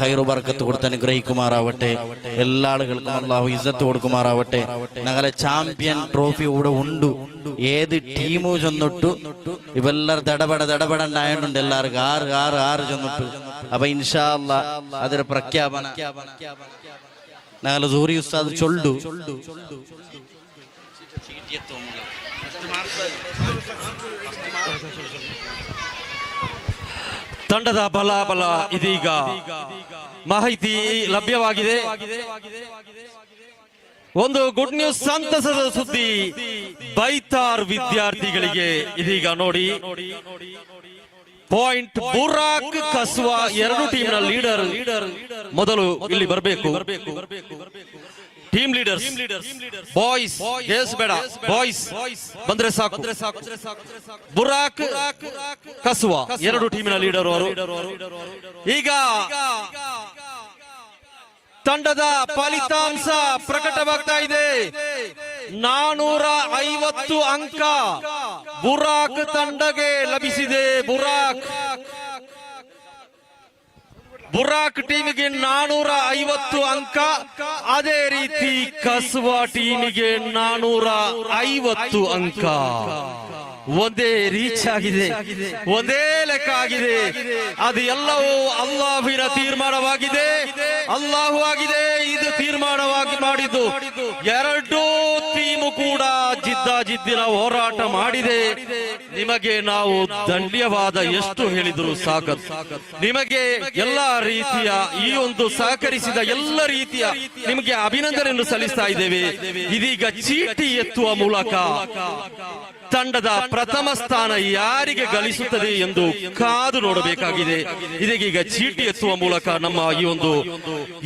ഹൈറു ബർക്കത്ത് കൊടുത്ത് അനുഗ്രഹിക്കുമാറാവട്ടെ. എല്ലാ ആളുകൾക്കും അള്ളാഹു ഇസ്സത്ത് കൊടുക്കുമാറാവട്ടെ. ഞങ്ങളെ ചാമ്പ്യൻ ട്രോഫി ഇവിടെ ഉണ്ട്. ഏത് ടീമു ചെന്നിട്ടു ഇവെല്ലാരും ദടപട ദടപട ഉണ്ടായിട്ടുണ്ട് എല്ലാവർക്കും ആറ് ആറ് ആറ് ചെന്നിട്ടു. അപ്പൊ ഇൻഷാ അല്ലാ അതൊരു പ്രഖ്യാപന. ഞങ്ങളെ സൂരി ഉസ്താദ് ചൊല്ലു. ತಂಡದ ಬಲಾಬಲ ಇದೀಗ. ಮಾಹಿತಿ ಲಭ್ಯವಾಗಿದೆ. ಒಂದು ಗುಡ್ ನ್ಯೂಸ್ ಸಂತಸದ ಸುದ್ದಿ ಬೈತಾರ್ ವಿದ್ಯಾರ್ಥಿಗಳಿಗೆ ಇದೀಗ ನೋಡಿ. ಪಾಯಿಂಟ್ ಬುರಾಕ್ ಕಸುವ ಎರಡು ಟೀಮ್ನ ಲೀಡರ್ ಮೊದಲು ಇಲ್ಲಿ ಬರಬೇಕು. ಟೀಮ್ ಲೀಡರ್ಸ್ ಬಾಯ್ಸ್ ಎಸ್ ಬೇಡ ಬಾಯ್ಸ್ ಬಂದ್ರೆ ಸಾಕು. ಬುರಾಕ್. ಕಸುವ. ಎರಡು ಟೀಮಿನ ಲೀಡರ್ ಅವರು. ಈಗ ತಂಡದ ಫಲಿತಾಂಶ ಪ್ರಕಟವಾಗ್ತಾ ಇದೆ. ನಾನೂರ ಐವತ್ತು ಅಂಕ ಬುರಾಕ್ ತಂಡಗೆ ಲಭಿಸಿದೆ. ಬುರಾಕ್. ಬುರಾಕ್ ಟೀಮಿಗೆ ನಾನೂರ ಐವತ್ತು ಅಂಕ. ಅದೇ ರೀತಿ ಕಸ್ವಾ ಟೀಮಿಗೆ ನಾನೂರ ಐವತ್ತು ಅಂಕ. ಒಂದೇ ರೀಚ್ ಆಗಿದೆ. ಒಂದೇ ಲೆಕ್ಕ ಆಗಿದೆ. ಅದು ಎಲ್ಲವೂ ಅಲ್ಲಾಹಿನ ತೀರ್ಮಾನವಾಗಿದೆ. ಅಲ್ಲಾಹು ಆಗಿದೆ. ಇದು ತೀರ್ಮಾನವಾಗಿ ಮಾಡಿದ್ದು. ಎರಡೂ ಟೀಮು ಕೂಡ ಜಿದ್ದಾಜಿದ್ದಿನ ಹೋರಾಟ ಮಾಡಿದೆ. ನಿಮಗೆ ನಾವು ದಂಡ್ಯವಾದ ಎಷ್ಟು ಹೇಳಿದ್ರು ಸಾಕ ನಿಮಗೆ ಎಲ್ಲಾ ರೀತಿಯ ಈ ಒಂದು ಸಹಕರಿಸಿದ ಎಲ್ಲ ರೀತಿಯ ನಿಮಗೆ ಅಭಿನಂದನೆಯನ್ನು ಸಲ್ಲಿಸ್ತಾ ಇದ್ದೇವೆ. ಇದೀಗ ಚೀಟಿ ಎತ್ತುವ ಮೂಲಕ ತಂಡದ ಪ್ರಥಮ ಸ್ಥಾನ ಯಾರಿಗೆ ಗಳಿಸುತ್ತದೆ ಎಂದು ಕಾದು ನೋಡಬೇಕಾಗಿದೆ. ಇದೀಗ ಚೀಟಿ ಎತ್ತುವ ಮೂಲಕ ನಮ್ಮ ಈ ಒಂದು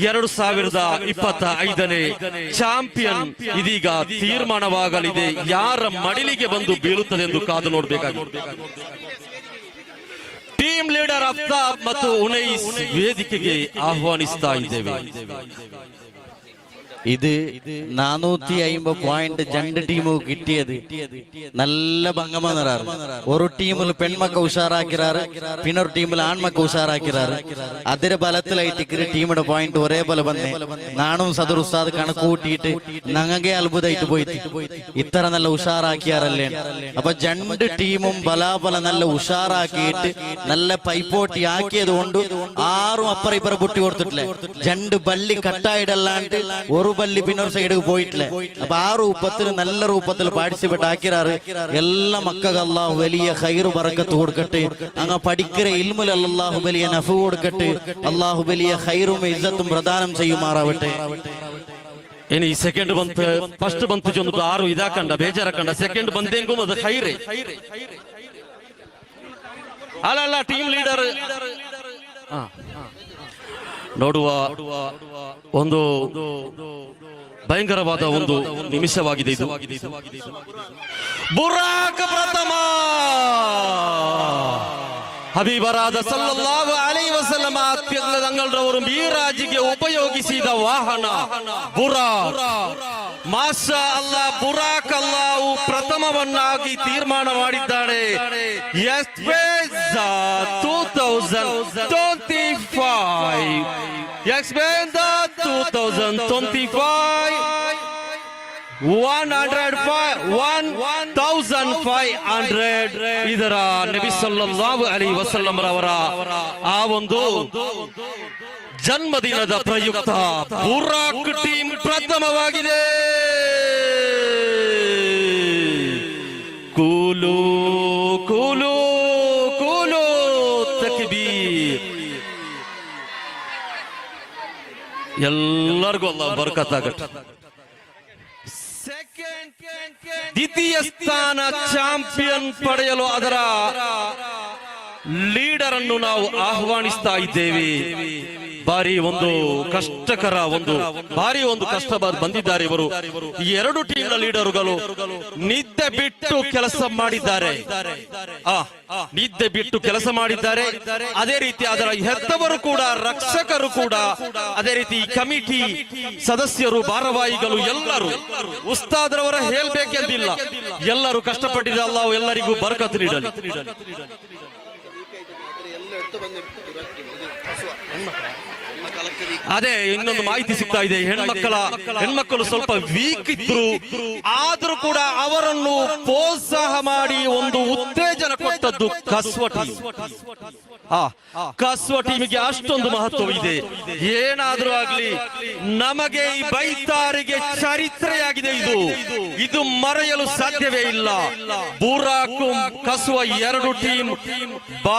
ಎರಡು ಸಾವಿರದ ಇಪ್ಪತ್ತ ಐದನೇ ಚಾಂಪಿಯನ್ ಇದೀಗ ತೀರ್ಮಾನವಾಗಲಿದೆ. ಯಾರ ಮಡಿಲಿಗೆ ಬಂದು ಬೀಳುತ್ತದೆ ಎಂದು ಕಾದು ನೋಡಬೇಕಾಗಿದೆ. ಟೀಮ್ ಲೀಡರ್ ಅಫ್ತಾಬ್ ಮತ್ತು ಉನೈಸ್ ವೇದಿಕೆಗೆ ಆಹ್ವಾನಿಸ್ತಾ ಇದ್ದೇವೆ. ഇത് നാനൂറ്റി അമ്പത് പോയിന്റ് രണ്ട് ടീമു കിട്ടിയത്. നല്ല ഭംഗമ നിറാറ് ഒരു ടീമിൽ പെൺമക്ക ഉഷാറാക്കിറാറ് പിന്നെ ഒരു ടീമിൽ ആൺമക്ക ഉഷാറാക്കിറാറ് അതിര ബലത്തിലായിട്ട് ടീമിന്റെ പോയിന്റ് ഒരേപോലെ വന്നേ നാണും സദർ ഉസ്താദ് കണക്ക് കൂട്ടിയിട്ട് നങ്ങകെ അത്ഭുതമായിട്ട് പോയി. ഇത്ര നല്ല ഉഷാറാക്കിയാറല്ലേ? അപ്പൊ രണ്ട് ടീമും ബലാബല നല്ല ഉഷാറാക്കിയിട്ട് നല്ല പൈപ്പോട്ടി ആക്കിയത് കൊണ്ട് ആറും അപ്പറ ഇപ്പറ പൊട്ടി കൊടുത്തിട്ടില്ലേ? രണ്ട് ബല്ലി കട്ടായിടല്ലാണ്ട് ഒരു പള്ളി ഒരു സൈഡ് പോയിട്ടില്ലേ? അപ്പൊ ആ രൂപത്തിൽ നല്ല രൂപത്തിൽ പാർട്ടിസിപ്പേറ്റ് ആക്കിയാറ് എല്ലാ മക്കൾക്ക് വലിയ ഹൈർ പറക്കത്ത് കൊടുക്കട്ടെ. അങ്ങ് പഠിക്കുന്ന ഇൽമുൽ അള്ളാഹു വലിയ നഫ് കൊടുക്കട്ടെ. അള്ളാഹു വലിയ ഹൈറും ഇജ്ജത്തും പ്രദാനം ചെയ്യുമാറാവട്ടെ. ഇനി സെക്കൻഡ് ബന്ത് ഫസ്റ്റ് ബന്ത് ചെന്നിട്ട് ആരും ഇതാക്കണ്ട ബേജാറാക്കണ്ട. സെക്കൻഡ് ബന്തേങ്കും അത് ഹൈറ് അല്ല അല്ല ടീം ലീഡർ ആ. ನೋಡುವ ಒಂದು ಭಯಂಕರವಾದ ಒಂದು ನಿಮಿಷವಾಗಿದೆ ಇದು. ಬುರಾಕ ಪ್ರಥಮ! ಹಬೀಬರಾದ ಸಲ್ಲಲ್ಲಾಹು ಅಲೈಹಿ ವಸಲ್ಲಮ ಅತ್ಯಂತ ತಂಗಳರವರು ಮೀರಾಜಿಗೆ ಉಪಯೋಗಿಸಿದ ವಾಹನ. ಬುರಾ. ಮಾಸ ಅಲ್ಲ ಬುರಾಕ್ ಅಲ್ಲಾವು ಪ್ರಥಮವನ್ನಾಗಿ ತೀರ್ಮಾನ ಮಾಡಿದ್ದಾನೆ two thousand twenty five ಎಕ್ಸ್ಪೆಂದ two thousand twenty five one hundred five one one thousand five hundred ಇದರ ನಬಿ ಸಲ್ಲಲ್ಲಾಹು ಅಲಿ ವಸಲ್ಲಂ ರವರ ಆ ಒಂದು ಜನ್ಮದಿನದ ಪ್ರಯುಕ್ತ ಬುರಾಕ್ ಟೀಮ್ ಪ್ರಥಮವಾಗಿದೆ ಕೂಲು ಕೂಲು ಕೂಲು ಎಲ್ಲರಿಗೂ ಅಲ್ಲ ಬರ್ಕತ್ತಾಗತ್ತೆ ದ್ವಿತೀಯ ಸ್ಥಾನ ಚಾಂಪಿಯನ್ ಪಡೆಯಲು ಅದರ ಲೀಡರ್ ಅನ್ನು ನಾವು ಆಹ್ವಾನಿಸ್ತಾ ಇದ್ದೇವೆ. ಬಾರಿ ಒಂದು ಕಷ್ಟಕರ ಒಂದು ಬಾರಿ ಒಂದು ಕಷ್ಟ ಬಂದಿದ್ದಾರೆ ಇವರು. ಈ ಎರಡು ಟೀಮ್ನ ಲೀಡರ್ಗಳು ನಿದ್ದೆ ಬಿಟ್ಟು ಕೆಲಸ ಮಾಡಿದ್ದಾರೆ. ನಿದ್ದೆ ಬಿಟ್ಟು ಕೆಲಸ ಮಾಡಿದ್ದಾರೆ. ಅದೇ ರೀತಿ ಅದರ ಹೆತ್ತವರು ಕೂಡ, ರಕ್ಷಕರು ಕೂಡ, ಅದೇ ರೀತಿ ಕಮಿಟಿ ಸದಸ್ಯರು, ಭಾರವಾಹಿಗಳು ಎಲ್ಲರೂ, ಉಸ್ತಾದ್ರವರ ಹೇಳ್ಬೇಕೆಂದಿಲ್ಲ. ಎಲ್ಲರೂ ಕಷ್ಟಪಟ್ಟಿದ ಅಲ್ಲ ಎಲ್ಲರಿಗೂ ಬರ್ಕತ್ ನೀಡಲಿ. ಅದೇ ಇನ್ನೊಂದು ಮಾಹಿತಿ ಸಿಗ್ತಾ ಇದೆ. ಹೆಣ್ಮಕ್ಕಳ ಹೆಣ್ಮಕ್ಕಳು ಸ್ವಲ್ಪ ವೀಕ್ ಇದ್ರು ಆದ್ರೂ ಕೂಡ ಅವರನ್ನು ಪ್ರೋತ್ಸಾಹ ಮಾಡಿ ಒಂದು ಉತ್ತೇಜನ ಕೊಟ್ಟದ್ದು ಕಸ್ವ ಟೀಮ್ ಕಸ್ವ ಟೀಮಿಗೆ ಅಷ್ಟೊಂದು ಮಹತ್ವ ಇದೆ ಏನಾದ್ರೂ ಆಗ್ಲಿ ನಮಗೆ ಈ ಬೈತಾರಿಗೆ ಚರಿತ್ರೆಯಾಗಿದೆ ಇದು. ಇದು ಮರೆಯಲು ಸಾಧ್ಯವೇ ಇಲ್ಲ. ಬೂರಾಕು ಕಸುವ ಎರಡು ಟೀಮ್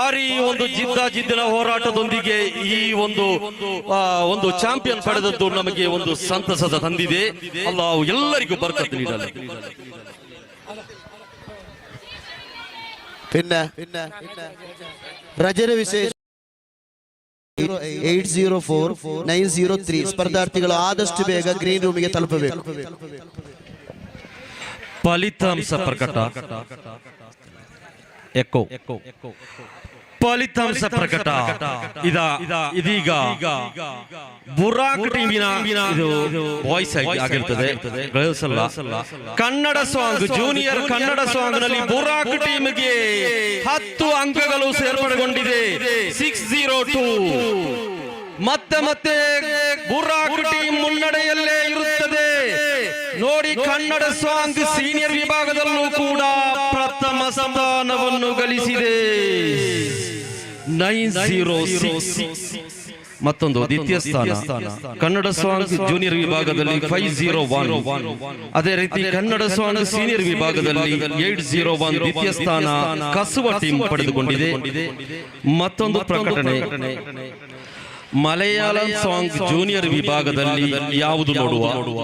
ಭಾರಿ ಒಂದು ಜಿದ್ದ ಜಿದ್ದಿನ ಹೋರಾಟದೊಂದಿಗೆ ಈ ಒಂದು ಆ, ಒಂದು ಚಾಂಪಿಯನ್ ಪಡೆದದ್ದು ನಮಗೆ ಒಂದು ಸಂತಸದ ತಂದಿದೆ ಅಲ್ಲ ಎಲ್ಲರಿಗೂ ಬರ್ಕತ್ತು ನೀಡಲಿ പിന്നെ ರಜರ ವಿಶೇಷ eight zero four nine zero three ಸ್ಪರ್ಧಾರ್ಥಿಗಳು ಆದಷ್ಟು ಬೇಗ ಗ್ರೀನ್ ರೂಮಿಗೆ ತಲುಪಬೇಕು ಫಲಿತಾಂಶ ಪ್ರಕಟ ಎಕ್ಕೋ ಫಲಿತಾಂಶ ಪ್ರಕಟ ಇದ ಇದೀಗ ಬುರಾಕ್ ಟೀಮಿನ ಇದು ವಾಯ್ಸ್ ಆಗಿರ್ತದೆ. ಕನ್ನಡ ಸಾಂಗ್ ಜೂನಿಯರ್ ಕನ್ನಡ ಸಾಂಗ್ನಲ್ಲಿ ಬುರಾಕ್ ಟೀಮ್ಗೆ ಹತ್ತು ಅಂಕಗಳು ಸೇರ್ಪಡೆಗೊಂಡಿದೆ. Six zero two. ಮತ್ತೆ ಮತ್ತೆ ಬುರಾಕ್ ಟೀಮ್ ಮುನ್ನಡೆಯಲ್ಲೇ ಇರುತ್ತದೆ. ನೋಡಿ ಕನ್ನಡ ಸಾಂಗ್ ಸೀನಿಯರ್ ವಿಭಾಗದಲ್ಲೂ ಕೂಡ ಪ್ರಥಮ ಸ್ಥಾನವನ್ನು ಗಳಿಸಿದೆ. ನೈನ್ ಜೀರೋ ಮತ್ತೊಂದು ದ್ವಿತೀಯ ಸ್ಥಾನ. ಕನ್ನಡ ಸಾಂಗ್ ಜೂನಿಯರ್ ವಿಭಾಗದಲ್ಲಿ ಫೈವ್ ಜೀರೋ ಒನ್ ಅದೇ ರೀತಿ ಕನ್ನಡ ಸಾಂಗ್ ಸೀನಿಯರ್ ವಿಭಾಗದಲ್ಲಿ ಏಟ್ ಜೀರೋ ಒನ್ ದ್ವಿತೀಯ ಸ್ಥಾನ ಕಸುವ ಟೀಮ್ ಪಡೆದುಕೊಂಡಿದೆ. ಮತ್ತೊಂದು ಪ್ರಕಟಣೆ. ಮಲಯಾಳಂ ಸಾಂಗ್ ಜೂನಿಯರ್ ವಿಭಾಗದಲ್ಲಿ ಯಾವುದು ನೋಡುವ?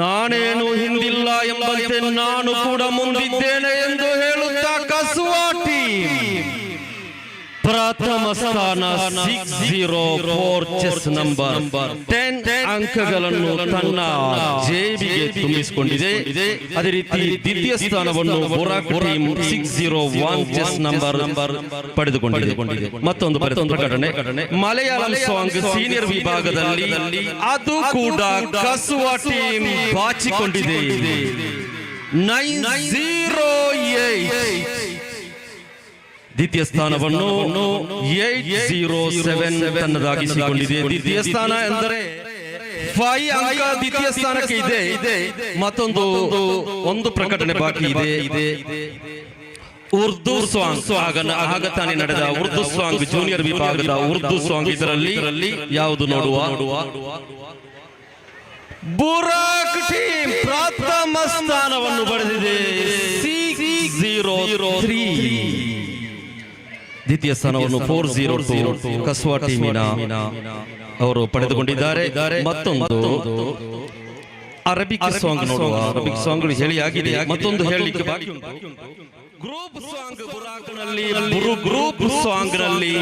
ನಾನೇನು ಹಿಂದಿಲ್ಲ ಎಂಬಂತೆ ನಾನು ಕೂಡ ಮುಂದಿದ್ದೇನೆ ಎಂದು ಹೇಳುತ್ತಾ ಕಸುವ ಟೀಮ್ ಪ್ರಥಮ ಸ್ಥಾನ six zero four chest number ten ಅಂಕಗಳನ್ನು ತನ್ನ ಜೇಬಿಗೆ ತುಂಬಿಸಿಕೊಂಡಿದೆ. ಅದೇ ರೀತಿ ದ್ವಿತೀಯ ಸ್ಥಾನವನ್ನು team six zero one chest number number ಪಡೆದುಕೊಂಡಿದೆ. ಮತ್ತೊಂದು ಮತ್ತೊಂದು ಘಟನೆ ಮಲಯಾಳಂ ಸಾಂಗ್ ಸೀನಿಯರ್ ವಿಭಾಗದಲ್ಲಿ ಅದು ಕೂಡ ಕಸುವ ಟೀಮ್ ಬಾಚಿಕೊಂಡಿದೆ. ನೈನ್ ಜೀರೋ ಏಟ್ ದ್ವಿತೀಯ ಸ್ಥಾನವನ್ನು ಏಟ್ ಜೀರೋ ಸೆವೆನ್ ತನ್ನದಾಗಿಸಿಕೊಂಡಿದೆ. ದ್ವಿತೀಯ ಸ್ಥಾನ ಎಂದರೆ ಫೈ ಅಂಕ ದ್ವಿತೀಯ ಸ್ಥಾನಕ್ಕೆ ಇದೆ. ಇದೆ ಮತ್ತೊಂದು ಒಂದು ಪ್ರಕಟಣೆ ಬಾಕಿ ಇದೆ. ಇದೆ ಉರ್ದು ಸಾಂಗ್ ಆಗ ಆಗ ತಾನೇ ನಡೆದ ಉರ್ದು ಸಾಂಗ್ ಜೂನಿಯರ್ ವಿಭಾಗದ ಉರ್ದು ಸಾಂಗ್ ಇದರಲ್ಲಿ ಯಾವುದು ನೋಡುವ? ಬುರಾಕ್ ಟೀಮ್ ಪ್ರಥಮ ಸ್ಥಾನವನ್ನು ಪಡೆದಿದೆ ಜೀರೋ ತ್ರೀ ದ್ವಿತೀಯ ಸ್ಥಾನವನ್ನು ಫೋರ್ ಜೀರೋ ಟು ಕಸ್ವಾ ಟೀಮಿನ ಅವರು ಪಡೆದುಕೊಂಡಿದ್ದಾರೆ. ಮತ್ತೊಂದು ಅರಬಿಕ್ ಸಾಂಗ್ ನೋಡುವ ಅರಬಿಕ್ ಸಾಂಗ್ ಹೇಳಿ ಆಗಿದೆ. ಮತ್ತೊಂದು ಹೇಳಲಿಕ್ಕೆ ಬಾಕಿ ಉಂಟು ಗ್ರೂಪ್ ಸಾಂಗ್ ಬುರಾಕ್ನಲ್ಲಿ ಗ್ರೂಪ್ ಸಾಂಗ್ನಲ್ಲಿ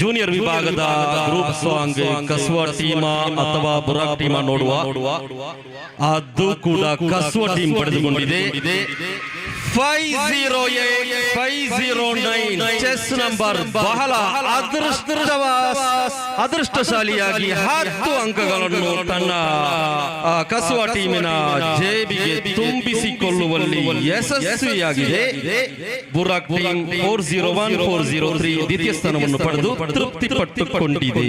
ಜೂನಿಯರ್ ವಿಭಾಗದ ಗ್ರೂಪ್ ಸಾಂಗ್ ಕಸುವ ಟೀಮ ಅಥವಾ ಬುರಾಕ್ ಟೀಮ ನೋಡುವ ಅದು ಕೂಡ ಕಸುವ ಟೀಮ್ ಪಡೆದುಕೊಂಡಿದೆ. Five zero eight five zero nine chest number ಬಹಳ ಅದೃಷ್ಟ ಅದೃಷ್ಟಶಾಲಿಯಾಗಿ ಹತ್ತು ಅಂಕಗಳನ್ನು ತನ್ನ ಕಸುವ ಟೀಮಿನ ಜೇಬಿಗೆ ತುಂಬಿಸಿಕೊಳ್ಳುವಲ್ಲಿ ಯಶಸ್ವಿಯಾಗಿದೆ. Buraq team four zero one four zero three ದ್ವಿತೀಯ ಸ್ಥಾನವನ್ನು ಪಡೆದು ತೃಪ್ತಿ ಪಟ್ಟುಕೊಂಡಿದೆ